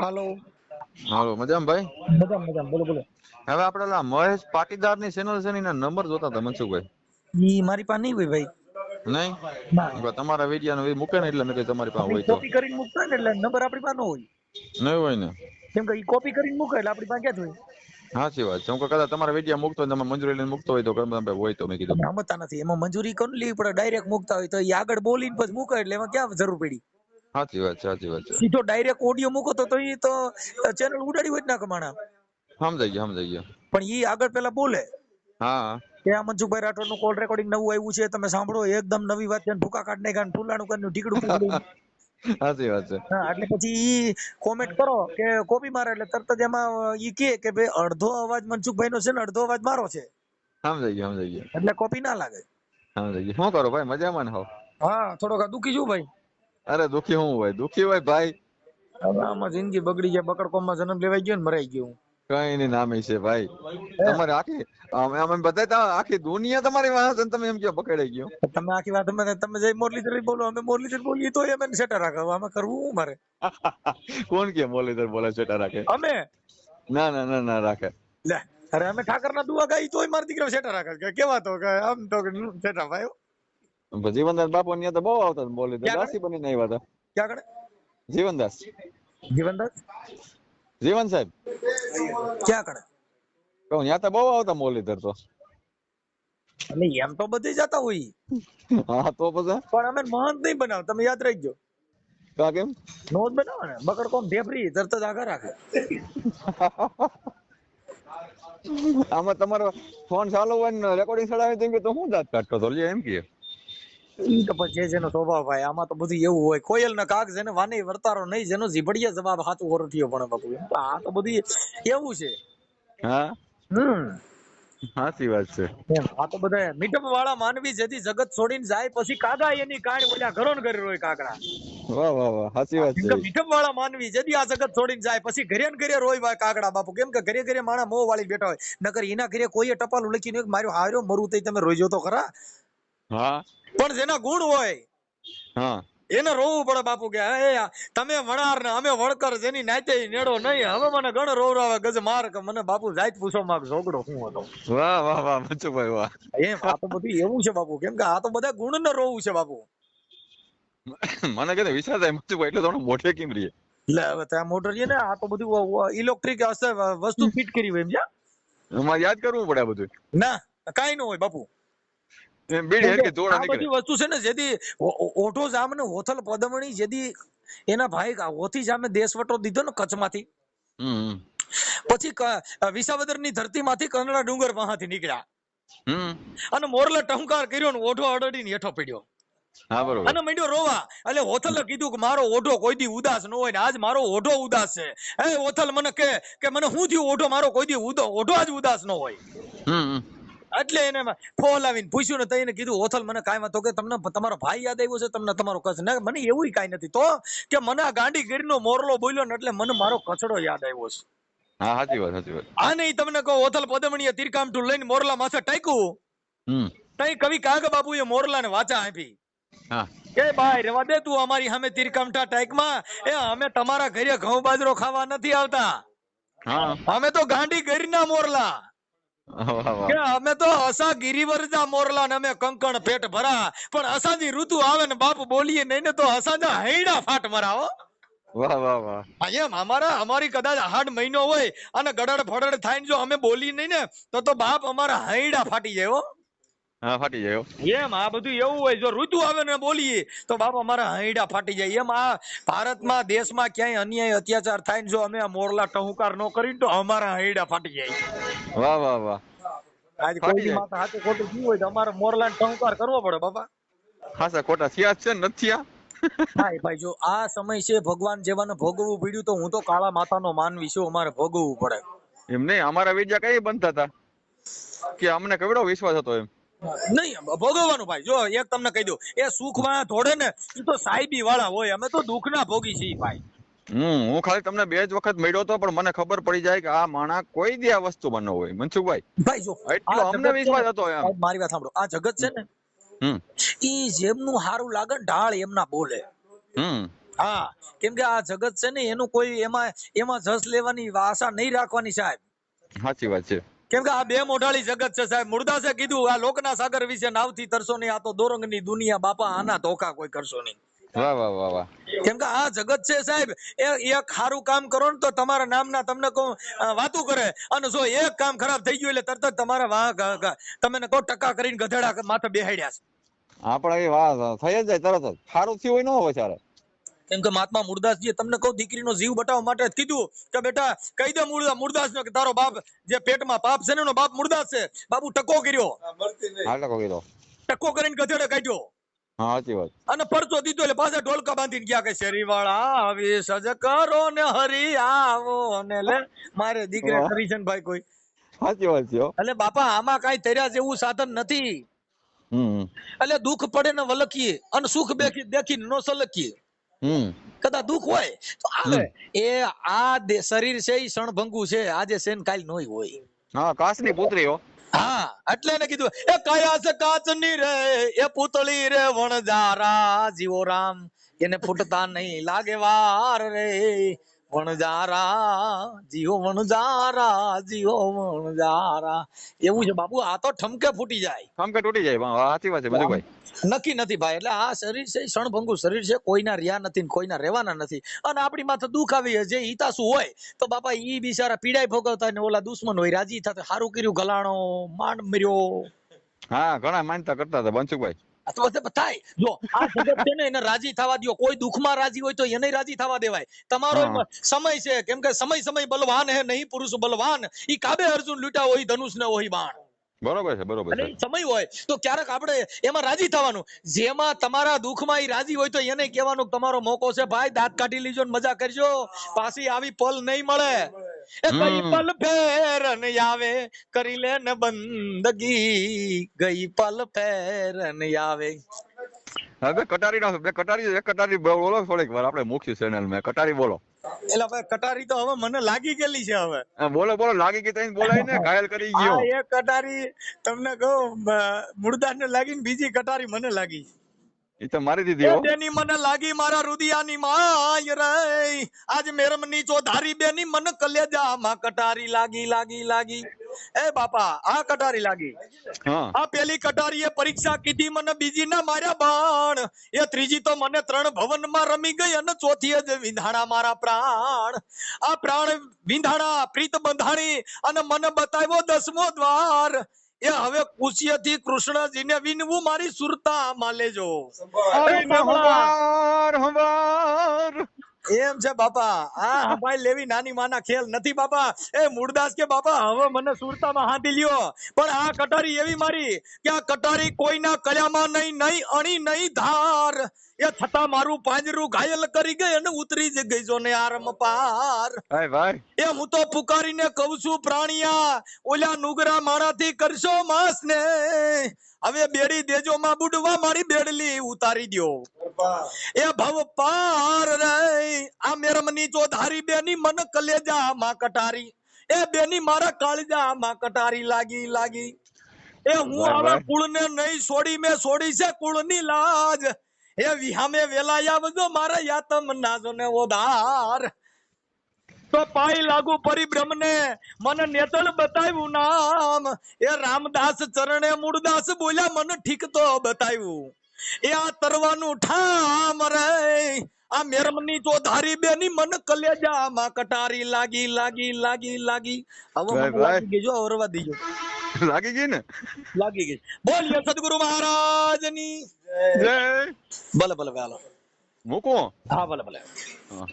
હાલો. હાલો મજામાં ભાઈ? મજામાં મજામાં બોલો બોલો. હવે આપણે ઓલા મહેશ પાટીદારની ચેનલ છે ને એના નંબર જોતા હતા મનસુખભાઈ. ઈ મારી પાસે નહીં હોય ભાઈ. નહીં? તમારા વિડિયો નો મૂકે ને એટલે મેં તમારી પાસે હોય તો. કોપી કરીને મૂકતા ને એટલે નંબર આપણી પાસે ન હોય. નહીં હોય ને? કેમ કે ઈ કોપી કરીને મૂકે એટલે આપણી પાસે ક્યાં હોય? સાચી વાત છે. હું કદાચ તમારા વિડિયા મૂકતો હોય તમે મંજૂરી લઈને મૂકતો હોય તો તમે હોય તો મેં કીધું. સમજતા નથી. એમાં મંજૂરી કોણ લેવી પડે? ડાયરેક્ટ મૂકતા હોય તો એ આગળ બોલીને પછી મૂકે એટલે એમાં ક્યાં જરૂર પડી? સાચી વાત સાચી વાત સીધો ડાયરેક્ટ ઓડિયો મૂકો તો એ તો ચેનલ ઉડાડી હોય ના કમાણા સમજાઈ ગયો સમજાઈ ગયો. પણ ઈ આગળ પેલા બોલે. હા. કે આ મનસુખભાઈ રાઠોડનું કોલ રેકોર્ડિંગ નવું આવ્યું છે તમે સાંભળો એકદમ નવી વાત છે ભૂકા કાઢ ને ફૂલાણું કરીને ઢીકડું સાચી વાત છે. હા એટલે પછી ઈ કોમેન્ટ કરો કે કોપી મારે એટલે તરત જ એમાં ઈ કે કે ભાઈ અડધો અવાજ મનસુખભાઈ નો છે ને અડધો અવાજ મારો છે. સમજાઈ ગયો સમજાઈ ગયો. એટલે કોપી ના લાગે. સમજાઈ ગયો. શું કરો ભાઈ મજામાં ને હો? હા થોડોક દુખી છું ભાઈ. અરે દુખી હું હોય દુખી હોય ભાઈ. હવે આમાં જિંદગી બગડી જાય બકડકોમમાં જન્મ લેવાઈ ગયો ને મરાઈ ગયો કઈ ની નામે છે ભાઈ. તમારે આખી અમે આમ બધા આખી દુનિયા તમારી વાહ તમે એમ કયો પકડાઈ ગયો. તમે આખી વાત અમે તમે જઈ મોરલીધર બોલો અમે મોરલીધર બોલીએ તો અમે સેટા રાખો. અમે કરવું મારે? કોણ કે મોરલીધર બોલે સેટા રાખે? અમે? ના ના ના ના રાખે. લે અરે અમે ઠાકર ના દુઆ ગાઈ તોય મારી દીકરા સેટા રાખે. કે કેવા તો કે આમ તો સેટા ભાઈ જીવનદાસ બાપુ ત્યાં તો બહુ આવતા બોલી દાસી બનીને આવ્યા હતા. ક્યાં કણે જીવનદાસ. જીવનદાસ? જીવન સાહેબ. ક્યાં કરે કહું ત્યાં તો બહુ આવતા બોલીધર તો. અને એમ તો બધી જતા હોય. હા તો પછી? પણ અમે મહંત નહીં બનાવ તમે યાદ રાખજો. કા કેમ? નો જ બનાવો ને બકડ કોમ ઢેફરી તરત જ આગળ રાખે. આમાં તમારો ફોન ચાલુ હોય ને રેકોર્ડિંગ ચડાવી તો હું દાંત કાઢતો તો એમ કે. ઈ તો પછી જેનો સ્વભાવ ભાઈ આમાં તો બધું એવું હોય. કોયલ ને કાગ જેને વાને વર્તારો નહીં જેનો જીભડીયા જવાબ હાચું હોરઠિયો પણ બાપુ. આ તો બધું એવું છે. હા? હમ. સાચી વાત છે. આ તો બધા મીઠપ વાળા માનવી જેથી જગત છોડીને જાય પછી કાગા એની કાણ ઓલા ઘરો ને ઘરે રોય કાગડા. વાહ વાહ વાહ સાચી વાત છે. મીઠપ વાળા માનવી જેથી આ જગત છોડીને જાય પછી ઘરે ને ઘરે રોય ભાઈ કાગડા બાપુ. કેમ કે ઘરે ઘરે માણા મોં વાળી બેઠા હોય. નકર એના ઘરે કોઈએ ટપાલ લખીને માર્યો હાર્યો મરું તઈ તમે રોઈજો તો ખરા. હા? પણ જેના ગુણ હોય હા. એને રોવું પડે બાપુ કે હે તમે વણાર ને અમે વણકર જેની નાતે નેડો નહીં. હવે મને ગણ રોવરાવે ગજ માર કે મને બાપુ જાત પૂછો માગ ઝોગડો હું હતો. વાહ વાહ વાહ મચુભાઈ વાહ. એમ આ તો બધું એવું છે બાપુ. કેમ કે આ તો બધા ગુણ ને રોવું છે બાપુ. મને કે વિચાર થાય મચુભાઈ એટલે થોડો મોઢે કેમ રીએ એટલે હવે ત્યાં મોટર છે ને આ તો બધું ઇલેક્ટ્રિક વસ્તુ ફિટ કરી હોય એમ છે અમારે યાદ કરવું પડે બધું. ના કાઈ ન હોય બાપુ એમ બીડી હેરકે જોડા આ બધી વસ્તુ છે ને જેથી ઓ- ઓ- ઓઢો જામ ને હોથલ પદમણી જેથી એના ભાઈ હોથી જામે દેશવટો દીધો ને કચ્છમાંથી. હમ હમ. પછી ક- વિસાવદરની ધરતીમાંથી ડુંગર વાહાથી નીકળ્યા. અને મોરલે ટહુકાર કર્યો ને ઓઢો અડડીને હેઠો પડ્યો. અને મંડ્યો રોવા. એટલે હોથલે કીધું કે મારો ઓઢો કોઈ દી ઉદાસ ન હોય ને આજ મારો ઓઢો ઉદાસ છે. હે હોથલ મને કે કે મને શું થયું ઓઢો મારો કોઈ દી ઓઢો આજ ઉદાસ ન હોય. એટલે એને ફોલાવીને પૂછ્યું ને તો એને કીધું ઓથલ મને કાંઈ વાતો કે તમને તમારો ભાઈ યાદ આવ્યો છે તમને તમારો કચ્છ ના મને એવું કાંઈ નથી. તો કે મને આ ગાંડી ગીરનો મોરલો બોલ્યો ને એટલે મને મારો કચડો યાદ આવ્યો છે. હા સાચી વાત સાચી વાત. આ નહીં તમને કહો ઓથલ પદમણીએ તીરકામઠું લઈને મોરલા માથે ટાંક્યું? તઈ કવિ કાગ બાબુએ મોરલાને વાચા આપી. હા. કે ભાઈ રેવા દે તું અમારી સામે તીરકામઠા ટાઈકમાં એ અમે તમારા ઘરે ઘઉં બાજરો ખાવા નથી આવતા. હા. અમે તો ગાંડી ગરીના મોરલા. કે અમે તો અસા ગિરિવરજા મોરલા ને અમે કંકણ પેટ ભરા પણ અસાજી ઋતુ આવે ને બાપ બોલીએ નહીં ને તો અસાજા હૈડા ફાટ મરાવો વાહ વાહ વાહ. એમ અમારા અમારી કદાચ હાડ મહિનો હોય અને ગડડ ફડડ થાય જો અમે બોલી નહીં ને તો તો બાપ અમારા હૈડા ફાટી જાય હો ફાટી જાય એમ આ બધું એવું હોય જો ઋતુ આવે ને બોલીએ તો બાપા મારા હૈડા ફાટી જાય. એમ આ ભારતમાં દેશમાં ક્યાંય અન્યાય અત્યાચાર થાય ને જો અમે આ મોરલા ટહુકાર ન કરી તો અમારા હૈડા ફાટી જાય. વાહ વાહ વાહ. આજ કોઈ. માથે હાથે ખોટું થયું હોય તો અમારે મોરલા ટહુકાર કરવો પડે બાપા. ખાસા ખોટા થયા છે ને નથી હા ભાઈ જો આ સમય છે ભગવાન જેવાને ભોગવવું પડ્યું તો હું તો કાળા માતાનો માનવી છું અમારે ભોગવવું પડે. એમ નહીં અમારા વેજા કઈ બનતા હતા? કે અમને કેવડો વિશ્વાસ હતો એમ? નહીં ભોગવવાનું ભાઈ. જો એક તમને કહી દઉં. એ સુખમાં ધોડે ને એ તો સાહેબી વાળા હોય. અમે તો દુઃખના ભોગી છીએ ભાઈ. હમ હું ખાલી તમને બે જ વખત મળ્યો હતો પણ મને ખબર પડી જાય કે આ માણા કોઈ દી આ વસ્તુ બનો હોય. મનસુખભાઈ ભાઈ જો એટલો અમને વિશ્વાસ હતો એમ. મારી વાત સાંભળો. આ જગત છે ને હમ. ઈ જેમનું હારું લાગે ઢાળ એમના બોલે. હમ. હા કેમ કે આ જગત છે ને એનું કોઈ એમાં એમાં જસ લેવાની આશા નહીં રાખવાની સાહેબ. સાચી વાત છે. કેમ કે આ બે મોઢાળી જગત છે સાહેબ. મુરદાસે કીધું આ લોકના સાગર વિશે નાવથી તરસો નહીં આ તો દોરંગની દુનિયા બાપા આના ધોકા કોઈ કરશો નહીં. વાહ વાહ વાહ વાહ. કેમ કે આ જગત છે સાહેબ એ એક સારું કામ કરો ને તો તમારા નામના તમને કહું વાતું કરે. અને જો એક કામ ખરાબ થઈ ગયું એટલે તરત જ તમારા વાહ તમે કહો ટકા કરીને ગધેડા માથે બેહાડ્યા છે. એ વાહ થઈ જ જાય તરત જ. સારું થયું હોય ન હોય ત્યારે કેમ કે મહાત્મા મુરદાસજીએ તમને કહું દીકરીનો જીવ બટાવવા માટે કીધું કે બેટા કહી દે મુરદા મુરદાસ કે તારો બાપ જે પેટમાં પાપ છે ને એનો બાપ મુરદાસ છે. બાબુ ટકો કર્યો. હા ટકો કરીને ગધેડે કાઢ્યો. હા સાચી વાત. અને પરચો દીધો એટલે પાછા ઢોલકા બાંધીને ગયા કે શેરી વાળા આવી સજ કરો ને હરી આવો ને લે. મારે દીકરે. કરી છે ને ભાઈ કોઈ. સાચી વાત છે એટલે બાપા આમાં કઈ તર્યા જેવું સાધન નથી. એટલે દુઃખ પડે ને વલકીએ અને સુખ બેખી દેખીને નો સલકીએ હમ કદાચ દુઃખ હોય તો આવે. એ આ શરીર છે એ શણભંગુ છે આજે છે ને કાલ નોય હોય. હા કાચની પુત્રી હો. હા એટલે એને કીધું એ કયા છે કાચની રે એ પુતળી રે વણજારા જીવો રામ એને ફૂટતા નહીં લાગે વાર રે. વણજારા જીઓ વણજારા જીઓ વણજારા. એવું છે બાપુ આ તો ઠમકે ફૂટી જાય. ઠમકે તૂટી જાય સાચી વાત છે બધું ભાઈ. નક્કી નથી ભાઈ એટલે આ શરીર છે શણભંગુ શરીર છે કોઈના રહ્યા નથી ને કોઈના રહેવાના નથી. અને આપણી માથે દુઃખ આવી જે હિતાસુ હોય તો બાપા ઈ બિચારા પીડાઈ ભોગવતા ને ઓલા દુશ્મન હોય રાજી થતા સારું કર્યું ગલાણો માંડ મર્યો. હા ઘણા માનતા કરતા હતા બધે થાય જો આ જગત છે ને એને રાજી થવા દ્યો. કોઈ દુઃખમાં રાજી હોય તો એને રાજી થવા દેવાય. તમારો સમય છે. કેમ કે સમય સમય બલવાન હે નહીં પુરુષ બલવાન. ઈ કાબે અર્જુન લૂટા હોય ધનુષ ને હોય બાણ. બરોબર છે બરોબર છે. સમય હોય તો ક્યારેક આપણે એમાં રાજી થવાનું. જેમાં તમારા દુઃખમાં માં રાજી હોય તો એને કહેવાનું કે તમારો મોકો છે. ભાઈ દાંત કાઢી લીજો મજા કરજો. પાછી આવી પલ નહીં મળે. હમ. પલ ફેરન આવે કરી લે ને બંદગી. ગઈ પલ ફેરન આવે હવે કટારી નો બે કટારી એક કટારી બોલો થોડીક વાર આપણે મૂકશું ચેનલમાં. કટારી બોલો. એટલે ભાઈ કટારી તો હવે મને લાગી ગયેલી છે હવે. બોલો બોલો લાગી ગઈ તઈ બોલાય ને ઘાયલ કરી ગયો. એક કટારી તમને કહું મુર્દાને લાગી ને બીજી કટારી મને લાગી. એ તો મારી દીધી હો. બેની મને લાગી મારા રુદિયાની માય રે. આજ મેરમની ચોધારી બેની મન કલેજા કટારી લાગી લાગી લાગી. એ બાપા આ કટારી લાગી. આ પેલી કટારીએ પરીક્ષા કીધી મને બીજી ના માર્યા બાણ. એ ત્રીજી તો મને ત્રણ ભવનમાં રમી ગઈ અને ચોથી જ વિંધાણા મારા પ્રાણ. આ પ્રાણ વિંધાણા પ્રીત બંધાણી અને મને બતાવ્યો દસમો દ્વાર. એ હવે કુશિયથી કૃષ્ણજીને વિનવું મારી સુરતા માં લેજો આઈને હવાર હવાર એમ છે બાપા. આ ભાઈ લેવી નાની માના ખેલ નથી બાપા. એ મૂળદાસ કે બાપા? હવે મને સુરતામાં હાંધી લ્યો. પણ આ કટારી એવી મારી કે આ કટારી કોઈના કળામાં નહીં નહીં અણી નહીં ધાર. એ થતા મારું પાંજરું ઘાયલ કરી ગઈ અને ઉતરી જ ગઈ જો ને આરમ પાર. હાય ભાઈ. એ હું તો પુકારીને કહું છું પ્રાણિયા ઓલા નુગરા માણાથી કરશો માસ ને હવે બેડી દેજો માં બુડવા મારી બેડલી ઉતારી દ્યો. એ ભવ પાર રે આ મેરમની જો ધારી બેની મન કલેજા માં કટારી. એ બેની મારા કાળજા માં કટારી લાગી લાગી. એ હું હવે કુળ ને નહીં છોડી મેં છોડી છે કુળની લાજ. એ વિહામે વેલા આવજો મારા યાતમ નાજો ને ઓધાર. તો પાઈ લાગુ પરિભ્રમ ને મને નેતલ બતાવ્યું નામ. એ રામદાસ ચરણે મૂળદાસ બોલ્યા મને ઠીક તો બતાવ્યું. એ આ તરવાનું ઠામ રે. આ મેરમની જો બેની મન કલેજા કટારી લાગી લાગી લાગી લાગી. હવે લાગી ગઈ જો અવરવા દીજો. લાગી ગઈ ને? લાગી ગઈ. બોલીએ સદગુરુ મહારાજની. જય. ભલે ભલે ભલે મૂકો? હા ભલે ભલે. હા.